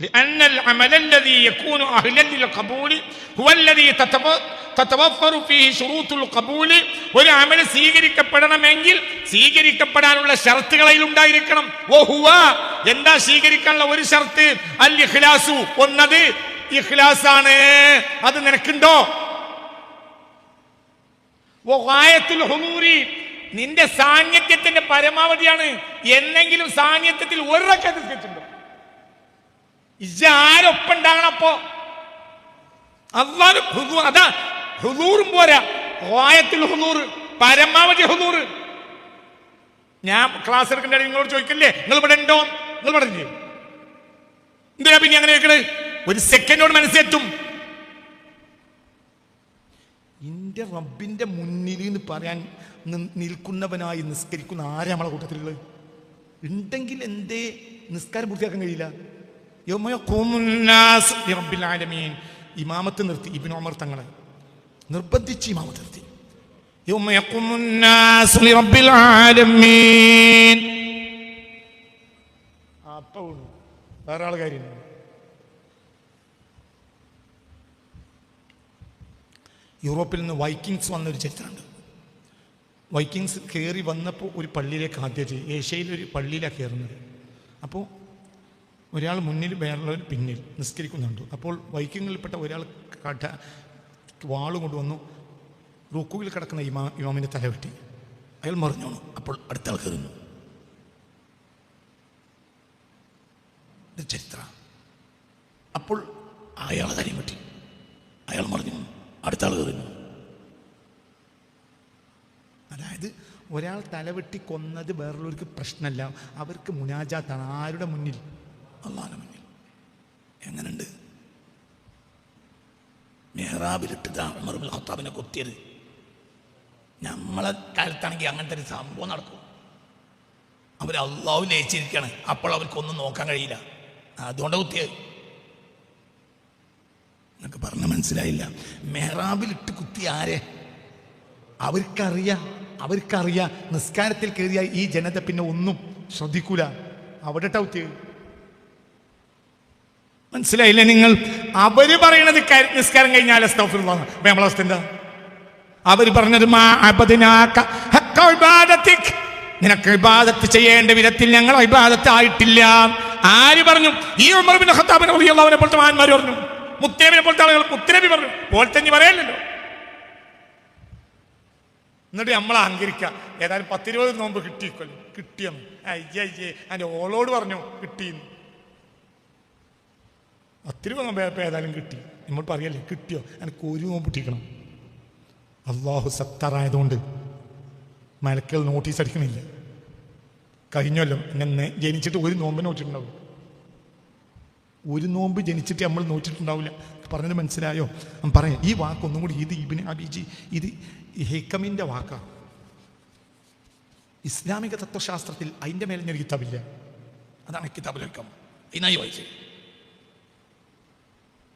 لأن العمل الذي يكون أهلا للقبول هو الذي تتو- تتوفر فيه شروط القبول ഒരു അമൽ സ്വീകരിക്കപ്പെടണമെങ്കിൽ സ്വീകരിക്കപ്പെടാനുള്ള ഷർത്തുകളിൽ ഉണ്ടായിരിക്കണം ഓ ഹുവ എന്താ സ്വീകരിക്കാനുള്ള ഒരു ഷർത്ത് അൽ ഇഖ്ലാസു ഒന്നത് ഇഖ്ലാസ് ആണ് അത് നിനക്കുണ്ടോ വഗായത്തുൽ ഹുദൂരി നിന്റെ സാന്നിധ്യത്തിന്റെ പരമാവധിയാണ് എന്നെങ്കിലും സാന്നിധ്യത്തിൽ ഒരു റക്അത്ത് നിസ്കരിച്ചിട്ടുണ്ടോ ഇജ്ജ് ആരൊപ്പം ഉണ്ടാകണം അപ്പോ? അള്ളാഹ് ഹുദൂ അതാ ഹുദൂറും പോരാ. ഓയത്തിൽ ഹുദൂർ പരമാവധി ഹുദൂർ. ഞാൻ ക്ലാസ് എടുക്കേണ്ട നിങ്ങളോട് ചോദിക്കല്ലേ? നിങ്ങൾ ഇവിടെ ഉണ്ടോ? നിങ്ങൾ ഇല്ലേ? എന്തിനാ പിന്നെ അങ്ങനെ കേൾക്കണേ ഒരു സെക്കൻഡോട് മനസ്സിലെത്തും. എന്റെ റബ്ബിന്റെ മുന്നിൽ എന്ന് പറയാൻ നിൽക്കുന്നവനായി നിസ്കരിക്കുന്ന ആരാ നമ്മളെ കൂട്ടത്തിലുള്ളത്? ഉണ്ടെങ്കിൽ എന്തേ? നിസ്കാരം പൂർത്തിയാക്കാൻ കഴിയില്ല. ഇമാമത്ത് നിർത്തി ഇബിൻ ഉമർ തങ്ങളെ. നിർബന്ധിച്ച് ഇമാമത്ത് നിർത്തി. വേറെ ആൾ കാര്യം യൂറോപ്പിൽ നിന്ന് വൈക്കിങ്സ് വന്നൊരു ചരിത്രമുണ്ട്. വൈക്കിങ്സ് കയറി വന്നപ്പോൾ ഒരു പള്ളിയിലേക്ക് ആദ്യം ഏഷ്യയിലൊരു പള്ളിയിലാണ് കയറുന്നത് അപ്പോൾ ഒരാൾ മുന്നിൽ വേറുള്ളവർ പിന്നിൽ നിസ്കരിക്കുന്നുണ്ട്. അപ്പോൾ വൈക്കിങ്ങിൽപ്പെട്ട ഒരാൾ കട വാൾ കൊണ്ടുവന്നു റുക്കുവിൽ കിടക്കുന്ന ഇമാ ഇമാമിന്റെ തലവെട്ടി അയാൾ മറിഞ്ഞോണു. അപ്പോൾ അടുത്ത ആൾ കയറുന്നു. ചരിത്ര. അപ്പോൾ അയാളെ തലയും പറ്റി അയാൾ മറിഞ്ഞു. അടുത്ത ആൾ കയറുന്നു. അതായത് ഒരാൾ തലവെട്ടി കൊന്നത് വേറുള്ളവർക്ക് പ്രശ്നമല്ല. അവർക്ക് മുനാജാത്താണ്. ആരുടെ മുന്നിൽ? അള്ളാഹുടെ മുന്നിൽ. എങ്ങനുണ്ട്? മെഹ്റാബിലിട്ട് ഉമർബുൽ ഖത്താബിനെ കൊത്തിയത്. നമ്മളെ കാലത്താണെങ്കിൽ അങ്ങനത്തെ ഒരു സംഭവം നടക്കും. അവർ അള്ളാഹു ലയിച്ചിരിക്കുകയാണ് അപ്പോൾ അവർക്കൊന്നും നോക്കാൻ കഴിയില്ല. അതുകൊണ്ട് കുത്തിയത്. എന്നൊക്കെ പറഞ്ഞ മനസ്സിലായില്ല. മെഹ്റാബിലിട്ട് കുത്തി ആരെ? അവർക്കറിയാം. അവർക്കറിയാം. നിസ്കാരത്തിൽ കയറിയ ഈ ജനത പിന്നെ ഒന്നും ശ്രദ്ധിക്കൂല. അവിടെ ടൗത്ത് മനസ്സിലായില്ലേ നിങ്ങൾ? അവർ പറയണത് നിസ്കാരം കഴിഞ്ഞാൽ. അപ്പൊ നമ്മളെ അവസ്ഥ എന്താ? അവർ പറഞ്ഞത്. നിനക്ക് ഇബാദത്ത് ചെയ്യേണ്ട വിധത്തിൽ ഞങ്ങൾ ഇബാദത്ത് ആയിട്ടില്ല. ആര് പറഞ്ഞു? ഈ ഉമർ ബിൻ ഖത്താബ് റളിയല്ലാഹു അൻഹു പോലത്തെ മഹാന്മാർ പറഞ്ഞു. മുത്തനബിനെ പോലത്തെ ആളുകൾ മുത്തനബി പറഞ്ഞു. പോലത്തെ പറയല്ലോ എന്നിട്ട് നമ്മൾ അഹങ്കരിക്കുക ഏതായാലും പത്തിരുപത് നോമ്പ് കിട്ടിയിക്കൊല്ലം കിട്ടിയെന്ന്. അയ്യേ അയ്യേ അതിന്റെ ഓളോട് പറഞ്ഞു കിട്ടിയെന്ന്. ഇപ്പം ഏതായാലും കിട്ടി. നമ്മൾ പറയല്ലേ കിട്ടിയോ? എനിക്ക് ഒരു നോമ്പ് കിട്ടിക്കണം. അള്ളാഹു സത്താറായതുകൊണ്ട് മലക്കൽ നോട്ടീസ് അടിക്കണില്ല. കഴിഞ്ഞല്ലോ എന്നെ ജനിച്ചിട്ട് ഒരു നോമ്പ് നോറ്റിട്ടുണ്ടാവും. ഒരു നോമ്പ് ജനിച്ചിട്ട് നമ്മൾ നോറ്റിട്ടുണ്ടാവില്ല. പറഞ്ഞത് മനസ്സിലായോ? പറയാം ഈ വാക്കൊന്നും കൂടി ഇത് ഇബിന് അബിജി ഇത് ഹെക്കമിന്റെ വാക്കാണ് ഇസ്ലാമിക തത്വശാസ്ത്രത്തിൽ അതിന്റെ മേലെ ഞാൻ കിതാബില്ല. അതാണ് കിതാബുൽ ഹെക്കം. ഇനായി വായിച്ചത്.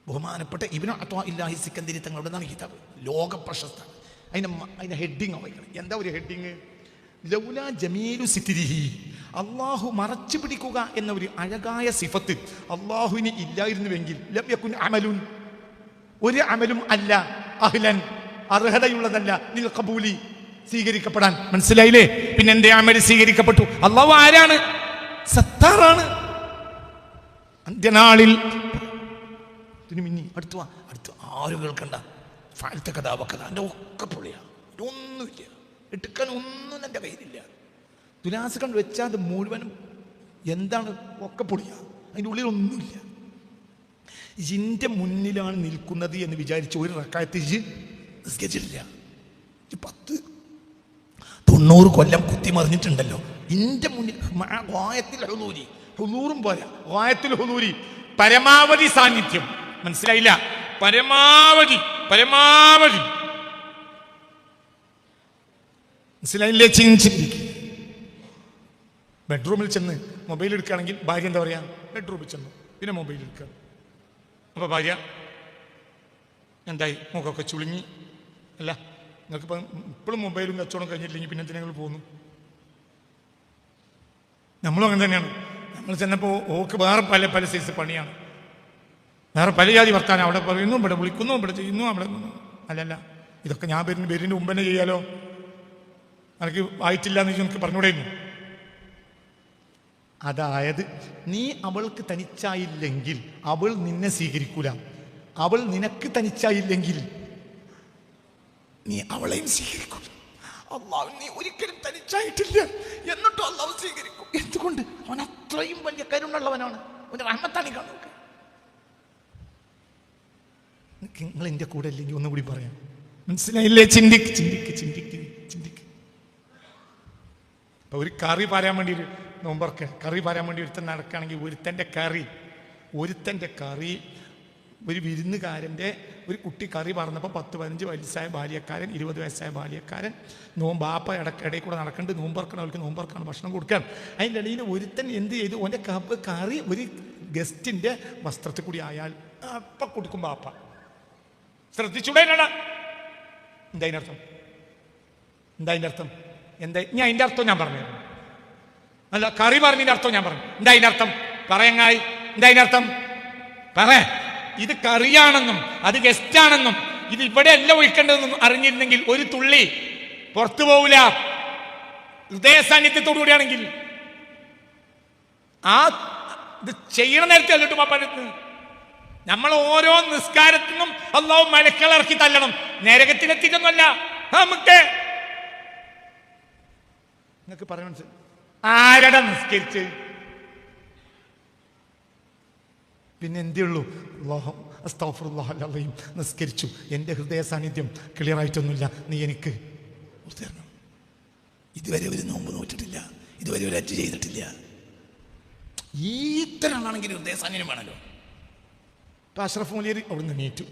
ബഹുമാനപ്പെട്ട ഇബിന് അത്വാ ഇല്ലാഹി സിക്കന്തിരി തങ്ങളുടെ നിന്നാണ് കിതാബ് ലോക പ്രശസ്ത മ- അതിന്റെ ഹെഡിങ് വായിക്കണം എന്താ ഒരു ഹെഡിങ് ലൗല ജമീലു സിത്തിരിഹി അള്ളാഹു മറച്ചു പിടിക്കുക എന്ന ഒരു അഴകായ സിഫത്ത് അള്ളാഹുവിന് ഇല്ലായിരുന്നുവെങ്കിൽ ലം യകുൻ അമലുൻ. ഒരു അമലും അല്ല അഹ്ലൻ അർഹതയുള്ളതല്ല നിൽ കബൂലി സ്വീകരിക്കപ്പെടാൻ. മനസ്സിലായില്ലേ? പിന്നെ എന്റെ അമൽ സ്വീകരിക്കപ്പെട്ടു? അള്ളാഹു ആരാണ്? സത്താറാണ്. അന്ത്യനാളിൽ ഇതിന് മിന്നി അടുത്തു വാ അടുത്ത് ആരും കേൾക്കണ്ട. ഫാലത്തെ കഥ വക്കഥ എന്റെ ഒക്കെ പൊളിയാ. ഒന്നുമില്ല. എടുക്കാൻ ഒന്നും എന്റെ കയ്യിലില്ല. തുലാസ് കണ്ട് വെച്ചാൽ അത് മുഴുവനും എന്താണ് ഒക്കെ പൊളിയാ. അതിന്റെ ഉള്ളിൽ ഒന്നുമില്ല ഇജിന്റെ മുന്നിലാണ് നിൽക്കുന്നത് എന്ന് വിചാരിച്ച് ഒരു റക്കായത്ത് ഇജ് നിസ്കരിച്ചിട്ടില്ല. പത്ത് തൊണ്ണൂറ് കൊല്ലം കുത്തിമറിഞ്ഞിട്ടുണ്ടല്ലോ ഇന്റെ മുന്നിൽ വായത്തിൽ ഹുലൂരി ഹുലൂറും പോരാ. ഗായത്തിൽ ഹുലൂരി പരമാവധി സാന്നിധ്യം. മനസ്സിലായില്ല. പരമാവധി പരമാവധി. മനസ്സിലായില്ലേ? ചിഞ്ചിരിക്കും ബെഡ്റൂമിൽ ചെന്ന് മൊബൈൽ എടുക്കുകയാണെങ്കിൽ ഭാര്യ എന്താ പറയാ? ബെഡ്റൂമിൽ ചെന്നു. പിന്നെ മൊബൈൽ എടുക്കുക. അപ്പോൾ ഭാര്യ എന്തായി? മുഖമൊക്കെ ചുളുങ്ങി. അല്ല നിങ്ങൾക്കിപ്പം ഇപ്പോഴും മൊബൈലും കച്ചവടം കഴിഞ്ഞിട്ടില്ലെങ്കിൽ പിന്നെ എന്തിനാ പോകുന്നു? നമ്മളും അങ്ങനെ തന്നെയാണ്. നമ്മൾ ചെന്നപ്പോൾ ഓക്ക് വേറെ പല പല സൈസ് പണിയാണ്. വേറെ പല ജാതി വർത്താനം. അവിടെ പറയുന്നു ഇവിടെ വിളിക്കുന്നു ഇവിടെ ചെയ്യുന്നു അവിടെ. അല്ലല്ല. ഇതൊക്കെ ഞാൻ പേരിന് പേരിന്റെ മുമ്പ് തന്നെ ചെയ്യാലോ. എനിക്ക് ആയിട്ടില്ല എന്ന് എനിക്ക് പറഞ്ഞുകൂടെയിരുന്നു അതായത് നീ അവൾക്ക് തനിച്ചായില്ലെങ്കിൽ അവൾ നിന്നെ സ്വീകരിക്കൂല. അവൾ നിനക്ക് തനിച്ചായില്ലെങ്കിൽ നീ അവളെയും സ്വീകരിക്കൂല. അള്ളാഹു നീ ഒരിക്കലും തനിച്ചായിട്ടില്ല. എന്നിട്ടും അള്ളാഹു സ്വീകരിക്കും. എന്തുകൊണ്ട്? അവൻ അത്രയും വലിയ കരുണുള്ളവനാണ്. അവന്റെ റഹ്മത്താണ് കാണുന്നത്. നിങ്ങൾ എന്റെ കൂടെ ഇല്ലെങ്കിൽ ഒന്നുകൂടി പറയാം. മനസ്സിലായില്ലേ? ചിന്തിക്ക് ചിന്തിക്ക് ചിന്തിക്ക് ചിന്തിക്ക് അപ്പൊ ഒരു കറി പറയാൻ വേണ്ടി ഒരു നോമ്പർക്ക് കറി പറയാൻ വേണ്ടി ഒരുത്തൻ നടക്കുകയാണെങ്കിൽ ഒരുത്തന്റെ കറി ഒരുത്തന്റെ കറി. ഒരു വിരുന്നുകാരന്റെ ഒരു കുട്ടി കറി പറഞ്ഞപ്പോൾ പത്ത് പതിനഞ്ച് വയസ്സായ ബാല്യക്കാരൻ ഇരുപത് വയസ്സായ ബാല്യക്കാരൻ നോമ്പ് ആപ്പ ഇടയ്ക്ക് ഇടയിൽ കൂടെ നടക്കേണ്ടത് നോമ്പർക്കണം അവർക്ക് നോമ്പർക്കാണ് ഭക്ഷണം കൊടുക്കാൻ. അതിന്റെ ഇടയിൽ ഒരുത്തൻ എന്ത് ചെയ്തു? ഓന്റെ കറി ഒരു ഗസ്റ്റിന്റെ വസ്ത്രത്തിൽ കൂടി ആയാൽ അപ്പം കൊടുക്കും ബാപ്പ ശ്രദ്ധിച്ചൂടെ എന്നടാ എന്താ അതിന്റെ അർത്ഥം? എന്താ അതിന്റെ അർത്ഥം? എന്താ ഞാൻ അതിന്റെ അർത്ഥം ഞാൻ പറഞ്ഞു. അല്ല കറി പറഞ്ഞതിന്റെ അർത്ഥം ഞാൻ പറഞ്ഞു. എന്താ അതിന്റെ അർത്ഥം? പറയങ്ങായി എന്താ അതിന്റെ അർത്ഥം? പറ ഇത് കറിയാണെന്നും അത് ഗസ്റ്റാണെന്നും ഇത് ഇവിടെ അല്ല ഒഴിക്കേണ്ടതെന്നും അറിഞ്ഞിരുന്നെങ്കിൽ ഒരു തുള്ളി പുറത്തു പോവില്ല. ഹൃദയ സാന്നിധ്യത്തോടു കൂടിയാണെങ്കിൽ. ആ ഇത് ചെയ്യണ നേരത്തെ അല്ലോട്ട് പാപ്പാനത്ത് നമ്മൾ ഓരോ നിസ്കാരത്തിനും അള്ളാഹു മലക്കളിറക്കി തല്ലണം. നരകത്തിലെത്തിയിട്ടൊന്നുമല്ല നമുക്ക് നിങ്ങൾക്ക് പറഞ്ഞു ആരടാ നിസ്കരിച്ച്? പിന്നെ എന്തേ ഉള്ളൂ അള്ളാഹു നിസ്കരിച്ചു. എന്റെ ഹൃദയ സാന്നിധ്യം ക്ലിയർ ആയിട്ടൊന്നുമില്ല. നീ എനിക്ക് ഇതുവരെ ഒരു നോമ്പ് നോറ്റിട്ടില്ല. ഇതുവരെ ഒരു അറ്റ് ചെയ്തിട്ടില്ല. ഈ തരണമാണെങ്കിൽ ഹൃദയ സാന്നിധ്യം വേണമല്ലോ. ഇപ്പം അഷ്റഫ് മൊലിയർ അവിടുന്ന് എണീറ്റു.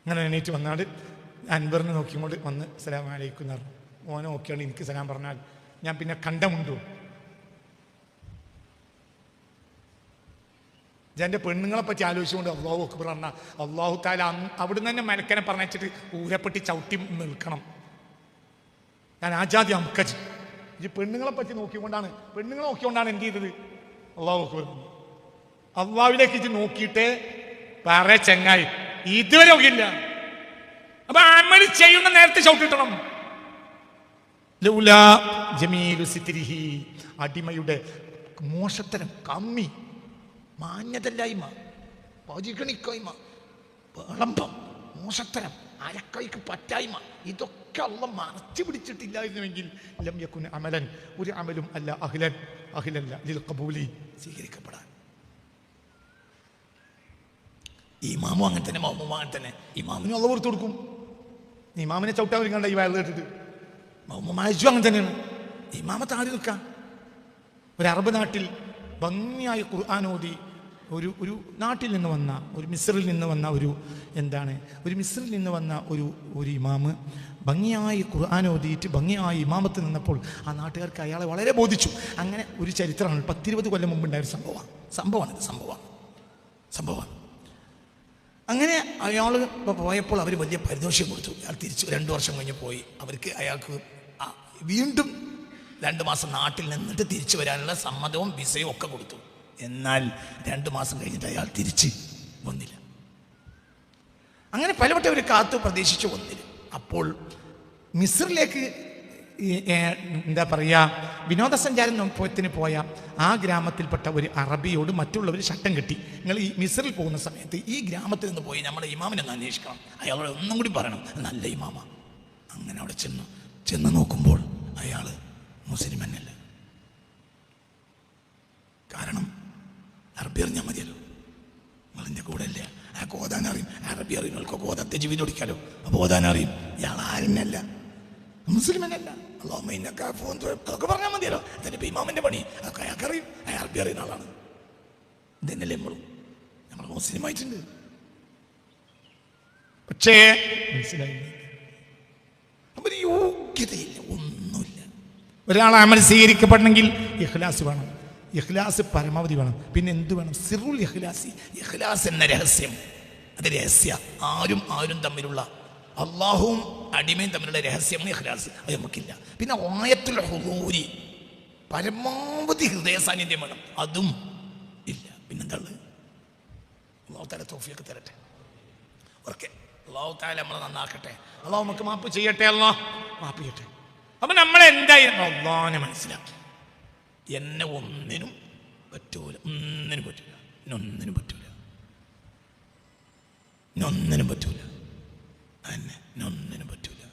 അങ്ങനെ എണീറ്റ് വന്നാൽ അൻവറിനെ നോക്കിക്കൊണ്ട് വന്ന് സലാം അലൈക്കും പറഞ്ഞു. ഓനെ നോക്കിയാണ് എനിക്ക് സലാം പറഞ്ഞാൽ ഞാൻ പിന്നെ കണ്ടമുണ്ടോ എന്റെ പെണ്ണുങ്ങളെ പറ്റി ആലോചിച്ചുകൊണ്ട് അള്ളാഹു അക്ബർ പറഞ്ഞ അള്ളാഹു താല അവിടുന്ന് തന്നെ മലക്കനെ പറഞ്ഞിട്ട് ഊരപ്പെട്ടി ചവിട്ടി നിൽക്കണം. ഞാൻ ആജാദി അമുക്കജ് ഈ പെണ്ണുങ്ങളെ പറ്റി നോക്കിക്കൊണ്ടാണ് പെണ്ണുങ്ങളെ നോക്കിക്കൊണ്ടാണ് എന്ത് ചെയ്തത്? അള്ളാഹു അക്ബർ അള്ളാഹുവിലേക്ക് ഇത് നോക്കിയിട്ട് പറ ചെങ്ങായി ഇതുവരെ ഒക്കില്ല അപ്പൊ അമൽ ചെയ്യുന്ന നേരത്തെ ചവിട്ടിട്ടണം. അടിമയുടെ മോശത്തരം കമ്മി മാന്യതല്ലായ്മ പരിഗണിക്കായ്മ വിളംബം മോശത്തരം അരക്കൈക്ക് പറ്റായ്മ ഇതൊക്കെ അള്ള മറച്ചു പിടിച്ചിട്ടില്ലായിരുന്നുവെങ്കിൽ ലം യക്കുൻ അമലൻ ഒരു അമലും അല്ല അഖിലൻ അഖിലല്ല ലിൽ കബൂലി സ്വീകരിക്കപ്പെടാൻ. ഇമാമും അങ്ങനെ തന്നെ മാമും അങ്ങനെ തന്നെ. ഇമാമിനും അള്ള പുറത്തു കൊടുക്കും. ഇമാമിനെ ചവിട്ടാൻ ഒരുങ്ങണ്ട ഈ വയറിൽ കേട്ടിട്ട് മായച്ചു അങ്ങനെ തന്നെയാണ്. ഇമാമത്ത് ആര് നിൽക്കാം. ഒരു അറബ് നാട്ടിൽ ഭംഗിയായി ഖുർആൻ ഓതി ഒരു ഒരു നാട്ടിൽ നിന്ന് വന്ന ഒരു മിസ്രിൽ നിന്ന് വന്ന ഒരു എന്താണ് ഒരു മിസ്രിൽ നിന്ന് വന്ന ഒരു ഒരു ഇമാമ് ഭംഗിയായി ഖുർആൻ ഭംഗിയായി ഇമാമത്ത് നിന്നപ്പോൾ ആ നാട്ടുകാർക്ക് അയാളെ വളരെ ബോധിച്ചു. അങ്ങനെ ഒരു ചരിത്രമാണ്. പത്തിരുപത് കൊല്ലം മുമ്പ് ഉണ്ടായ ഒരു സംഭവമാണ്. സംഭവമാണ് സംഭവമാണ്. സംഭവമാണ്. അങ്ങനെ അയാൾ പോയപ്പോൾ അവർ വലിയ പരിദോഷം കൊടുത്തു. അയാൾ തിരിച്ചു രണ്ട് വർഷം കഴിഞ്ഞ് പോയി. അവർക്ക് അയാൾക്ക് വീണ്ടും രണ്ട് മാസം നാട്ടിൽ നിന്നിട്ട് തിരിച്ചു വരാനുള്ള സമ്മതവും വിസയും ഒക്കെ കൊടുത്തു. എന്നാൽ രണ്ട് മാസം കഴിഞ്ഞിട്ട് അയാൾ തിരിച്ച് വന്നില്ല. അങ്ങനെ പലവട്ടം അവർ കാത്തു പ്രതീക്ഷിച്ചു വന്നില്ല. അപ്പോൾ മിസ്രിലേക്ക് എന്താ പറയുക വിനോദസഞ്ചാരത്തിന് പോയ ആ ഗ്രാമത്തിൽപ്പെട്ട ഒരു അറബിയോട് മറ്റുള്ളവർ ശട്ടം കിട്ടി. നിങ്ങൾ ഈ മിസറിൽ പോകുന്ന സമയത്ത് ഈ ഗ്രാമത്തിൽ നിന്ന് പോയി നമ്മുടെ ഇമാമിനെ അന്വേഷിക്കണം. അയാളോട് ഒന്നും കൂടി പറയണം നല്ല ഇമാമ. അങ്ങനെ അവിടെ ചെന്നു. ചെന്ന് നോക്കുമ്പോൾ അയാൾ മുസ്ലിം തന്നെയല്ല. കാരണം അറബി അറിഞ്ഞാൽ മതിയല്ലോ. നിങ്ങളെന്റെ കൂടെ അല്ലേ? ആ ഓതാൻ അറിയും. അറബി അറിയുന്നവർക്ക് ഓതാത്തെ ജീവിതം ഓടിക്കാലോ അപ്പോൾ ഓതാൻ അറിയും. ഇയാൾ ആരുന്നല്ല മുസ്ലിമനല്ല അതൊക്കെ പറഞ്ഞാൽ മതിയല്ലോ അതിന്റെ ഇമാമിന്റെ പണി അതൊക്കെ അയാൾക്ക് അറിയും അയാൾ അറബി അറിയുന്ന ആളാണ് ഇതന്നെയല്ലേ നമ്മളും നമ്മൾ മുസ്ലിമായിട്ടുണ്ട് പക്ഷേ മനസ്സിലായില്ല ഒരു യോഗ്യതയില്ല ഒന്നുമില്ല ഒരാൾ അമൽ സ്വീകരിക്കപ്പെടണമെങ്കിൽ ഇഖ്ലാസ് വേണം ഇഖ്ലാസ് പരമാവധി വേണം പിന്നെ എന്ത് വേണം സിറുൽ ഇഖ്ലാസി ഇഖ്ലാസ് എന്ന രഹസ്യം അത് രഹസ്യ ആരും ആരും തമ്മിലുള്ള അള്ളാഹുവും അടിമയും തമ്മിലുള്ള രഹസ്യമാണ് ഇഹ്ലാസ് അത് നമുക്കില്ല. പിന്നെ ആയത്തുൽ ഹുദൂരി. പരമാവധി ഹൃദയ സാന്നിധ്യം വേണം. അതും ഇല്ല. പിന്നെന്താ ഉള്ളത് അള്ളാഹു തോഫിയൊക്കെ തരട്ടെ. ഓക്കെ അള്ളാഹു താല നമ്മളെ നന്നാക്കട്ടെ. അള്ളാഹു നമുക്ക് മാപ്പ് ചെയ്യട്ടെ അല്ലോ മാപ്പ് ചെയ്യട്ടെ. അപ്പൊ നമ്മളെ എന്തായിരുന്നു അള്ളാഹിനെ മനസ്സിലാക്കി. എന്നെ ഒന്നിനും പറ്റൂല. ഒന്നിനും പറ്റൂല. ഒന്നിനും പറ്റൂല. ഒന്നിനും പറ്റൂല. ഒന്നിനും പറ്റൂല.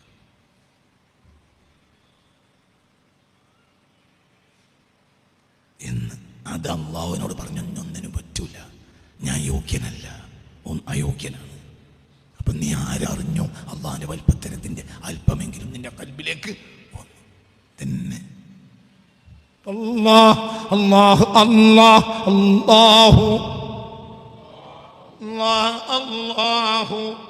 എന്ന് അത് അള്ളാഹുവിനോട് പറഞ്ഞു "എന്നെ ഒന്നിനും പറ്റൂല. ഞാൻ യോഗ്യനല്ല. അയോഗ്യനാണ്. അപ്പൊ നീ ആരറിഞ്ഞോ അള്ളാഹിന്റെ വൽപ്പത്തരത്തിന്റെ അല്പമെങ്കിലും നിന്റെ കൽബിലേക്ക് വന്നു തന്നെ. അല്ലാഹ് അല്ലാഹ്. അല്ലാഹു അല്ലാഹ്.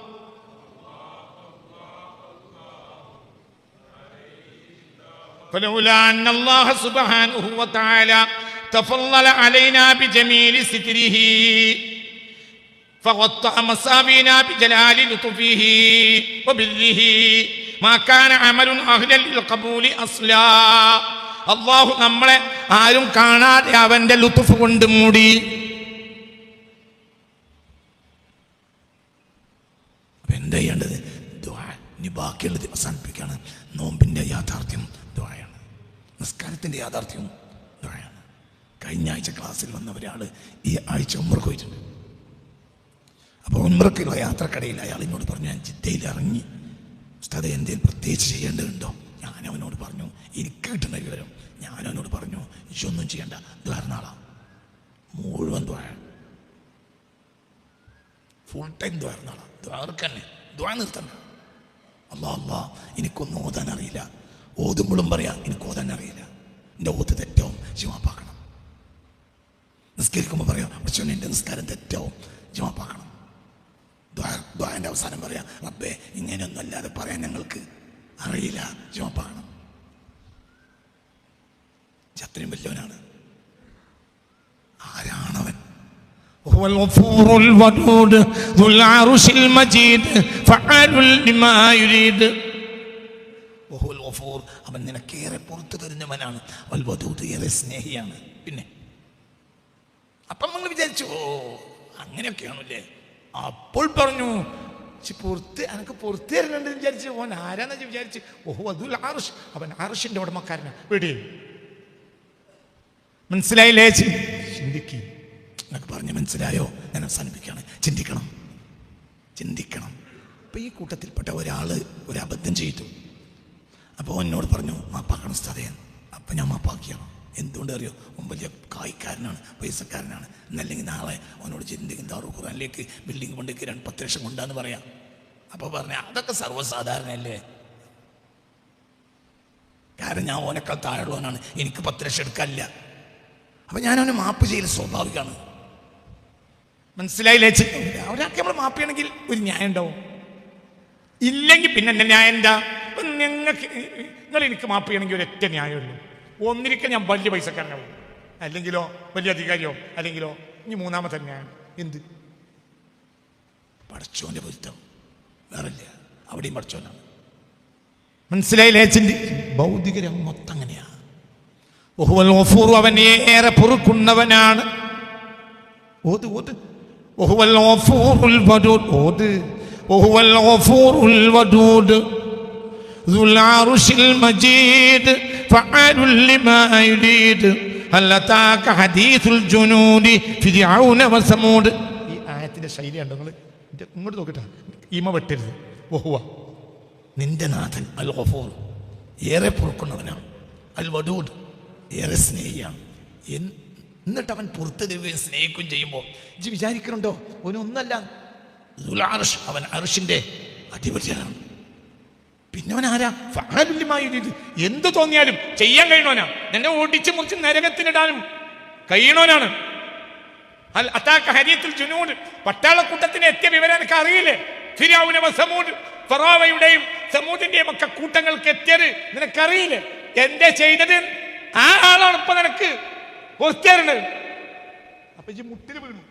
فلولا أن الله سبحانه وتعالى تفضل علينا بجميل ستره فغطى مصابينا بجلال لطفه وبره ما كان عمل أهلا للقبول أصلا അള്ളാഹു നമ്മളെ ആരും കാണാതെ അവന്റെ ലുത്തുഫ് കൊണ്ട് മൂടി അപ്പൊ എന്താ ചെയ്യേണ്ടത് ദ്വാ ഇനി ബാക്കിയുള്ളത് അവസാനിപ്പിക്കുകയാണ് നോമ്പിന്റെ യാഥാർത്ഥ്യം ദ്വായാണ് നിസ്കാരത്തിന്റെ യാഥാർത്ഥ്യം ദ്വായാണ് കഴിഞ്ഞ ആഴ്ച ക്ലാസ്സിൽ വന്ന ഒരാൾ ഈ ആഴ്ച ഉമ്മർക്ക് പോയിട്ടുണ്ട്. അപ്പോൾ ഉമ്മർക്കുള്ള യാത്രക്കടയിൽ അയാൾ എന്നോട് പറഞ്ഞു ഞാൻ ജിദ്ദയിൽ ഇറങ്ങി സ്ഥത എന്തെങ്കിലും പ്രത്യേകിച്ച് ചെയ്യേണ്ടതുണ്ടോ? ഞാൻ അവനോട് പറഞ്ഞു എനിക്ക് കിട്ടുന്ന വിവരം. ഞാൻ അവനോട് പറഞ്ഞു ഇതൊന്നും ചെയ്യണ്ട ദ്വാരനാളാണ് മുഴുവൻ ദ്വാര ഫുൾ ടൈം ദ്വാരനാളാണ് ദ്വാർക്കന്നെ ദ്വാ നിർത്തണ്ട. അല്ലാ അല്ലാ എനിക്കൊന്നും ഓതാൻ അറിയില്ല ഓതുമ്പോഴും പറയാം എനിക്ക് ഓതാൻ അറിയില്ല എൻ്റെ ഓത്ത് തെറ്റാവും ജിമാപ്പാക്കണം നിസ്കരിക്കുമ്പോൾ പറയാം പക്ഷേ എൻ്റെ നിസ്കാരം തെറ്റാവും ജിമാപ്പാക്കണം ദ്വാൻ്റെ അവസാനം പറയാം റബ്ബേ ഇങ്ങനെയൊന്നും അല്ലാതെ പറയാൻ ഞങ്ങൾക്ക് അറിയില്ല ജിമാപ്പാക്കണം ഇജ്ജ് അത്രയും വലിയവനാണ് ആരാണവൻ هو الغفور الودود ذو العرش المجيد فعال لما يريد വഹുവൽ ഗഫൂർ. അവൻ നിനക്കേറെ പുറത്തു തരുന്നവനാണ്. അവൻ വധൂത് ഏറെ സ്നേഹിയാണ്. പിന്നെ? അപ്പം നിങ്ങൾ വിചാരിച്ചു ഓ അങ്ങനെയൊക്കെയാണല്ലേ? അപ്പോൾ പറഞ്ഞു "ഛി, പുറത്ത് എനിക്ക് പുറത്ത് തരുന്നുണ്ടെന്ന് വിചാരിച്ചു ഓൻ ആരാന്ന് വിചാരിച്ച് ഓഹോ അതുൽ ആറുഷ് അവൻ ആറുഷിന്റെ ഉടമക്കാരനാ. വീട്ടിൽ മനസ്സിലായില്ലേ? ചിന്തിക്ക്. എന്നൊക്കെ പറഞ്ഞ് മനസ്സിലായോ? ഞാൻ അവസാനിപ്പിക്കുകയാണ്. ചിന്തിക്കണം. ചിന്തിക്കണം. അപ്പൊ ഈ കൂട്ടത്തിൽപ്പെട്ട ഒരാൾ ഒരു അബദ്ധം ചെയ്തു. അപ്പോൾ എന്നോട് പറഞ്ഞു മാപ്പാക്കണം സ്ഥതയൻ അപ്പം ഞാൻ മാപ്പാക്കിയാണ് എന്തുകൊണ്ട് അറിയോ? അവൻ വലിയ കായ്ക്കാരനാണ് പൈസക്കാരനാണ്. എന്നല്ലെങ്കിൽ നാളെ അവനോട് ചിന്തിക്കും ദാറു ഖുറാനിലേക്ക് ബിൽഡിംഗ് കൊണ്ടേക്ക് രണ്ട് പത്ത് ലക്ഷം കൊണ്ടാന്ന് പറയാം. അപ്പോൾ പറഞ്ഞ അതൊക്കെ സർവസാധാരണയല്ലേ? കാരണം ഞാൻ ഓനേക്കാൾ താഴെയുള്ളവനാണ് എനിക്ക് പത്ത് ലക്ഷം എടുക്കാനില്ല. അപ്പം ഞാൻ അവനെ മാപ്പ് ചെയ്യൽ സ്വാഭാവികമാണ്. മനസ്സിലായില്ലേ ഒരാൾക്ക് നമ്മൾ മാപ്പ് ചെയ്യണമെങ്കിൽ ഒരു ന്യായം ഉണ്ടാവും. ഇല്ലെങ്കിൽ പിന്നെ എന്റെ ന്യായം എന്താ? നിങ്ങൾക്ക് നിങ്ങൾ എനിക്ക് മാപ്പ് ചെയ്യണമെങ്കിൽ ഒരൊറ്റ ന്യായമുള്ളൂ. ഒന്നിരിക്കൽ ഞാൻ വലിയ പൈസക്കാരനാവും. അല്ലെങ്കിലോ വലിയ അധികാരിയോ അല്ലെങ്കിലോ ഇനി മൂന്നാമത്തെ ന്യായം. എന്ത്? പഠിച്ചോന്റെ പൊരുത്തം. വേറില്ല. അവിടെയും പഠിച്ചോനാണ് മനസ്സിലായില്ലേ ചിന്തി ഭൗതിക രംഗം മൊത്തം അങ്ങനെയാണ് അവൻ ഏറെ പൊറുക്കുന്നവനാണ്. ഓത് ഓത്. ഓഹുവൽ ഓഫൂർ ഉൽ ഓത്. ഓഹുവൽ ഓഫൂർ ഈ ശൈലി ഉണ്ട് നിങ്ങൾ ഇങ്ങോട്ട് നോക്കട്ടെ. ഇമ വെട്ടരുത്. ഓഹുവ നിന്റെ നാഥൻ അൽ ഗഫൂർ ഏറെ പൊറുക്കുന്നവനാണ്. അൽ വഡൂദ് ഏറെ സ്നേഹിയാണ്. എന്നിട്ട് അവൻ പുറത്ത് ദൈവം സ്നേഹിക്കുകയും ചെയ്യുമ്പോൾ ഇജ് വിചാരിക്കുന്നുണ്ടോ? അവനൊന്നല്ല അവൻ അറിഷിന്റെ അധിപതിയാണ്. പിന്നെ ആരാ യുരീദ്. എന്ത് തോന്നിയാലും ചെയ്യാൻ കഴിയണോനാ. എന്നെ ഓടിച്ച് മുറിച്ച് നരകത്തിനിടാനും കഴിയണോനാണ്. ഹരിയത്തിൽ ജുനൂട് പട്ടാളക്കൂട്ടത്തിന് എത്തിയ വിവരം എനിക്ക് അറിയില്ലേ? ഫിരാവുനവ സമൂഡ് ഫറോവയുടെയും സമൂദിന്റെയും ഒക്കെ കൂട്ടങ്ങൾക്ക് എത്തിയത് നിനക്കറിയില്ലേ? എന്റെ ചെയ്തത്? ആ ആളാണ് ഇപ്പൊ നിനക്ക് പുറത്തേറുന്നത് അപ്പൊ ഈ മുട്ടിൽ വീണു.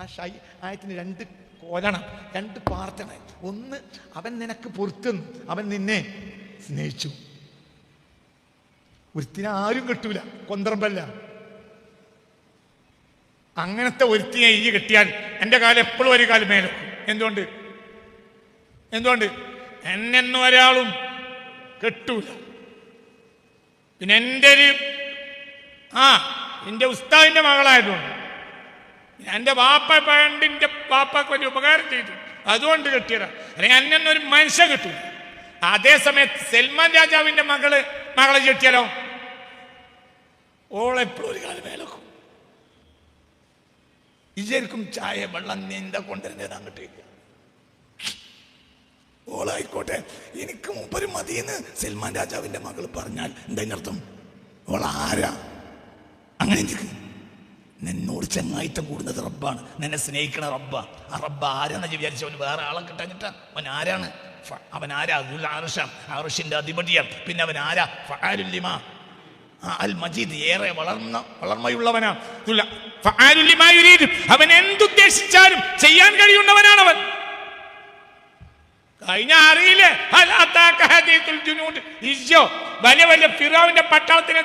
ആ ഷൈ ആയത്തിന് രണ്ട് കോരണം. രണ്ട് പ്രാർത്ഥന. ഒന്ന് അവൻ നിനക്ക് പൊറുത്തുന്നു. അവൻ നിന്നെ സ്നേഹിച്ചു. ഒരുത്തിനെ ആരും കിട്ടൂല. കൊന്തറമ്പല്ല. അങ്ങനത്തെ ഒരുത്തിനെ ഈ കിട്ടിയാൽ എന്റെ കാലം എപ്പോഴും ഒരു കാലം മേലും എന്തുകൊണ്ട്? എന്തുകൊണ്ട്? എന്നെന്നും ഒരാളും കെട്ടൂല. പിന്നെ എന്റെ ഒരു ആ എന്റെ ഉസ്താദിന്റെ മകളായതുകൊണ്ട് എന്റെ വാപ്പ പണ്ടിന്റെ വാപ്പക്ക് വലിയ ഉപകാരം ചെയ്തു. അതുകൊണ്ട് കെട്ടിയതാ. അല്ലെങ്കിൽ അന്നെന്നും ഒരു മനുഷ്യ കിട്ടും അതേസമയത്ത് സൽമാൻ രാജാവിന്റെ മകൾ മകളെ ഓളെ ഓളെപ്പോഴും ഒരു കാലം മേലക്കും ഇജർക്കും ചായ വെള്ളം നീന്ത കൊണ്ടുവരുന്നത് അങ്ങോട്ടേക്ക് ഓളായിക്കോട്ടെ എനിക്ക് മുപ്പര് മതിയെന്ന് സൽമാൻ രാജാവിന്റെ മകൾ പറഞ്ഞാൽ എന്താ അർത്ഥം ഓൾ ആരാ അങ്ങനെ എനിക്ക് നിന്നോട് ചങ്ങായിത്തം കൂടുന്നത് റബ്ബാണ്. നിന്നെ സ്നേഹിക്കണ റബ്ബ. ആ റബ്ബ ആരാന്ന് വിചാരിച്ചു അവന് വേറെ ആളെ കിട്ടാഞ്ഞിട്ടാ അവൻ ആരാണ്? അവൻ ആരാ? ആർഷാം ആർഷ ആർഷിന്റെ അധിപതിയാണ് പിന്നെ അവൻ ആരാ? ഫാരുല്ലിമ അൽ മജീദ് ഏറെ വളർന്ന വളർമ്മയുള്ളവനാണ്. അവൻ എന്തുദ്ദേശിച്ചാലും ചെയ്യാൻ കഴിയുന്നവനാണ് അവൻ കഴിഞ്ഞ അറിയില്ലേ വലിയ വലിയ ഫിറാവിന്റെ പട്ടാളത്തിന്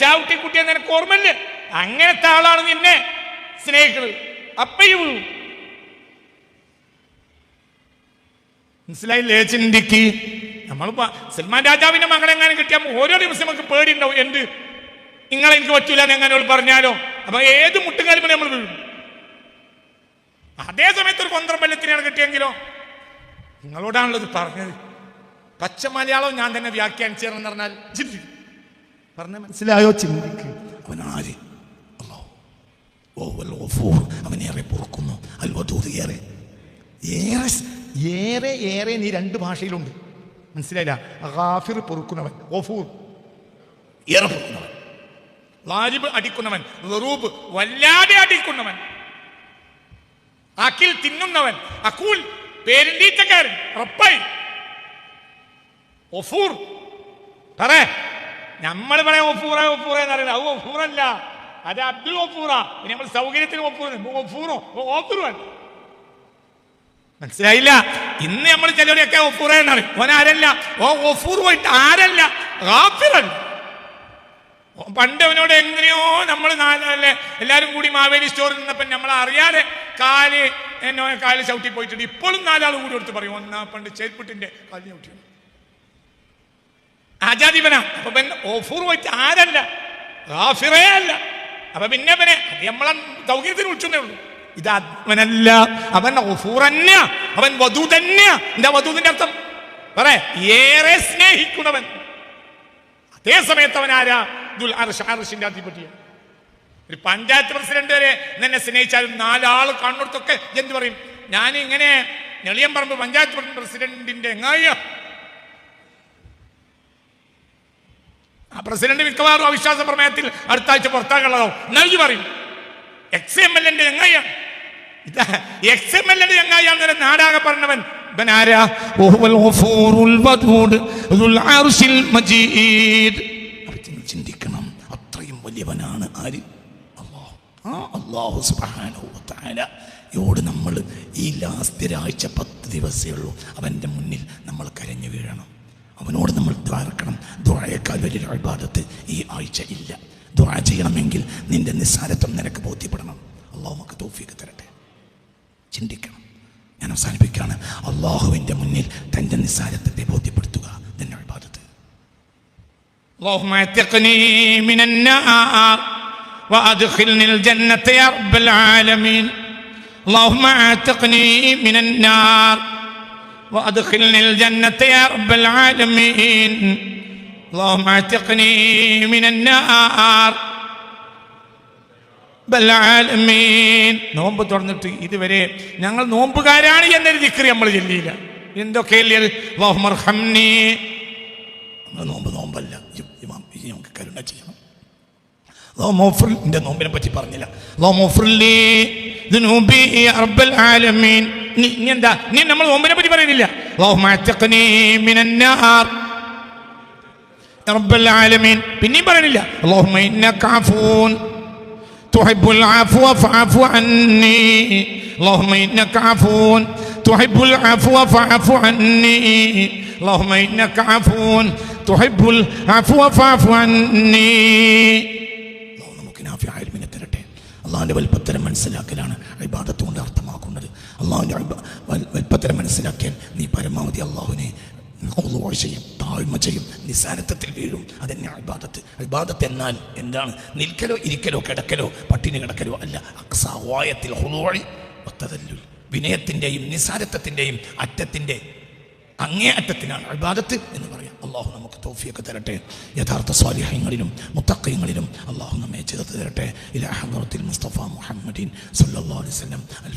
ചാവുട്ടി കുട്ടിയെ നിനക്ക് ഓർമ്മല്ലേ അങ്ങനത്തെ ആളാണ് നിന്നെ സ്നേഹിക്കുന്നത്. അപ്പയും മനസ്സിലായില്ലേ ചിന്തിക്ക്? നമ്മൾ സൽമാൻ രാജാവിന്റെ മകളെങ്ങാനും കിട്ടിയാൽ ഓരോ ദിവസം നമുക്ക് പേടിയുണ്ടാവും. എന്ത്? നിങ്ങളെ എനിക്ക് പറ്റൂല എങ്ങനെ പറഞ്ഞാലോ? അപ്പൊ ഏത് മുട്ടുകാലും നമ്മൾ വീഴും. അതേ സമയത്ത് ഒരു കൊന്ത്രമ്പല്ലത്തിനാണ് കിട്ടിയെങ്കിലോ? ഇത് പറഞ്ഞത്. പച്ച മലയാളം ഞാൻ തന്നെ വ്യാഖ്യാനിച്ചു പറഞ്ഞാൽ പറഞ്ഞ മനസ്സിലായോ ചിന്തിക്ക്? അവൻ ആര് അല്ലാഹു. ഓ വൽ ഗഫൂർ. അവൻ ഏറെ പൊറുക്കുന്നു. അൽ വദൂദ് ഏറെ ഏറെ ഏറെ ഏറെ നീ രണ്ട് ഭാഷയിലുണ്ട്. മനസ്സിലായില്ല? ഗാഫിർ പൊറുക്കുന്നവൻ ഓഫൂർ ഏറെ പൊറുക്കുന്നവൻ. ലാരിബ് അടിക്കുന്നവൻ വെറൂബ് വല്ലാതെ അടിക്കുന്നവൻ. അഖിൽ തിന്നുന്നവൻ അക്കൂൽ പേരിന്തീറ്റക്കാരൻ ഉറപ്പായി ഒഫൂർ പറ. നമ്മൾ പറയാം ഒഫൂറ ഒഫൂറ എന്ന് പറയുന്നത് അത് ഒഫൂറല്ല അത് അബ്ദുൽ ഗഫൂറാ. നമ്മൾ സൗകര്യത്തിന് ഒഫൂറോ ഓഫൂറോ മനസ്സിലായില്ല? ഇന്ന് നമ്മൾ ചിലവരെയൊക്കെ ഒപ്പുറയാണ് ഓൻ ആരല്ല? ഓ ഒഫൂർ പോയിട്ട് ആരല്ല? ഗാഫിറല്ല. പണ്ട് അവനോട് എങ്ങനെയോ നമ്മൾ നാലല്ലേ എല്ലാരും കൂടി മാവേലി സ്റ്റോറിൽ നിന്നപ്പം നമ്മൾ അറിയാതെ കാൽ എന്നോ കാൽ ചവിട്ടി പോയിട്ടുണ്ട്. ഇപ്പോഴും നാലാൾ കൂടി എടുത്ത് പറയും ഒന്നാ പണ്ട് ചേൽപ്പിട്ടിന്റെ കാൽ ചവിട്ടി. ആജാദിപന അപ്പൊ ഓഫൂർ പോയിട്ട് ആരല്ല? ഗാഫിറേ അപ്പൊ പിന്നെ പിന്നെ നമ്മളെ സൗകര്യത്തിന് വിളിച്ചേ ഉള്ളൂ. ഇത് അവനല്ല അവൻ അവൻ വധു തന്നെ എന്താ വധുവിന്റെ അർത്ഥം? പറ ഏറെ സ്നേഹിക്കുന്നവൻ. അതേ സമയത്ത് അവൻ ആരാ? ദുൽ അർഷ് ഒരു പഞ്ചായത്ത് പ്രസിഡന്റ് വരെ എന്നെ സ്നേഹിച്ചാലും നാലാൾ കണ്ണൂർത്തൊക്കെ എന്ത് പറയും? ഞാൻ ഇങ്ങനെ നെളിയമ്പറമ്പ് പഞ്ചായത്ത് പ്രസിഡന്റിന്റെ എങ്ങായ പ്രസിഡന്റ് മിക്കവാറും അവിശ്വാസ പ്രമേയത്തിൽ അടുത്ത ആഴ്ച പുറത്താക്കുള്ളതാവും നൽകി പറയും. എക്സ് എം എൽ എന്റെ എങ്ങായാണ് ഇതാ എക്സ് എം എൽ എന്റെ എങ്ങായാന്ന് നാടാകെ പറഞ്ഞവൻ. ചിന്തിക്കണം. അത്രയും വലിയവനാണ് ആര്? ആ അള്ളാഹു സുബ്ഹാനഹു യോട് നമ്മൾ ഈ ലാസ്റ്റ് ഒരാഴ്ച പത്ത് ദിവസമേ ഉള്ളൂ. അവന്റെ മുന്നിൽ നമ്മൾ കരഞ്ഞു വീഴണം. ദ്വാരക്കണം ദ്വാരയേക്കാൾ വലിയൊരു അഴിബാദത്ത് ഈ ആഴ്ച ഇല്ല ദ്വാര ചെയ്യണമെങ്കിൽ നിന്റെ നിസ്സാരത്വം നിനക്ക് ബോധ്യപ്പെടണം അള്ളാഹു നമുക്ക് തോഫിക്ക് തരട്ടെ ചിന്തിക്കണം ഞാൻ അവസാനിപ്പിക്കുകയാണ് അള്ളാഹുവിൻ്റെ മുന്നിൽ തൻ്റെ നിസ്സാരത്വത്തെ ബോധ്യപ്പെടുത്തുക നിന്റെ അഴിബാദത്ത് اللهم اعتقني من النار وادخلني الجنة يا رب العالمين اللهم اعتقني من النار وادخلني الجنة يا رب العالمين اللهم اعتقني من النار ബലാലമീൻ നോമ്പ് തുറന്നിട്ട് ഇതുവരെ ഞങ്ങൾ നോമ്പുകാരാണ് എന്നൊരു ദിക്രി നമ്മൾ ചൊല്ലിയില്ല എന്തൊക്കെയല്ലേ അല്ലാഹുമ്മർഹംനി നമ്മുടെ നോമ്പ് നോമ്പല്ല ഇ- ഇമാം ഇനി നമുക്ക് കരുണ ചെയ്യണം ലോമോഫറിന്റെ നോമ്പിനെ പറ്റി പറഞ്ഞില്ല اللهم اغفر لي ذنوبي يا رب العالمين നീ നീ എന്താ നീ നമ്മൾ നോമ്പിനെ പറ്റി പറയുന്നില്ല اللهم اعتقني من النار يا رب العالمين പിന്നെയും പറയുന്നില്ല اللهم انك عفو تحب العفو فاعف عني اللهم انك عفو تحب العفو فاعف عني اللهم انك عفو تحب العفو فاعف عني അള്ളാഹു നമുക്ക് നാഫി ആൽമിനെ തരട്ടെ അള്ളാഹിൻ്റെ വൽപ്പത്തരം മനസ്സിലാക്കലാണ് ഇബാദത്ത് കൊണ്ട് അർത്ഥമാക്കുന്നത് അള്ളാഹുവിന്റെ വലിപ്പത്തിന് മനസ്സിലാക്കിയാൽ നീ പരമാവധി അള്ളാഹുവിനെ ഖുളൂഅ് ചെയ്യും താഴ്മ ചെയ്യും നിസ്സാരത്വത്തിൽ വീഴും. അതെന്നെ അൽബാദത്ത് ഇബാദത്ത് എന്നാൽ എന്താണ്? നിൽക്കലോ ഇരിക്കലോ കിടക്കലോ പട്ടിണി കിടക്കലോ അല്ല. അക്സാവായത്തിൽ ഹുളുവഴി ഒത്തതല്ലു വിനയത്തിന്റെയും നിസ്സാരത്വത്തിന്റെയും അറ്റത്തിന്റെ അങ്ങേ അറ്റത്തിനാണ് ഇബാദത്ത് എന്ന് പറയാം. അള്ളാഹു നമുക്ക് തോഫിയൊക്കെ തരട്ടെ. യഥാർത്ഥ സ്വാലിഹ്യങ്ങളിലും മുത്തക്കയങ്ങളിലും അള്ളാഹു നമ്മെ ചേർത്ത് തരട്ടെ. ഇലാ ഹദറത്തിൽ മുസ്തഫ മുഹമ്മദീൻ സല്ലാ അലൈവല്ലം അൽ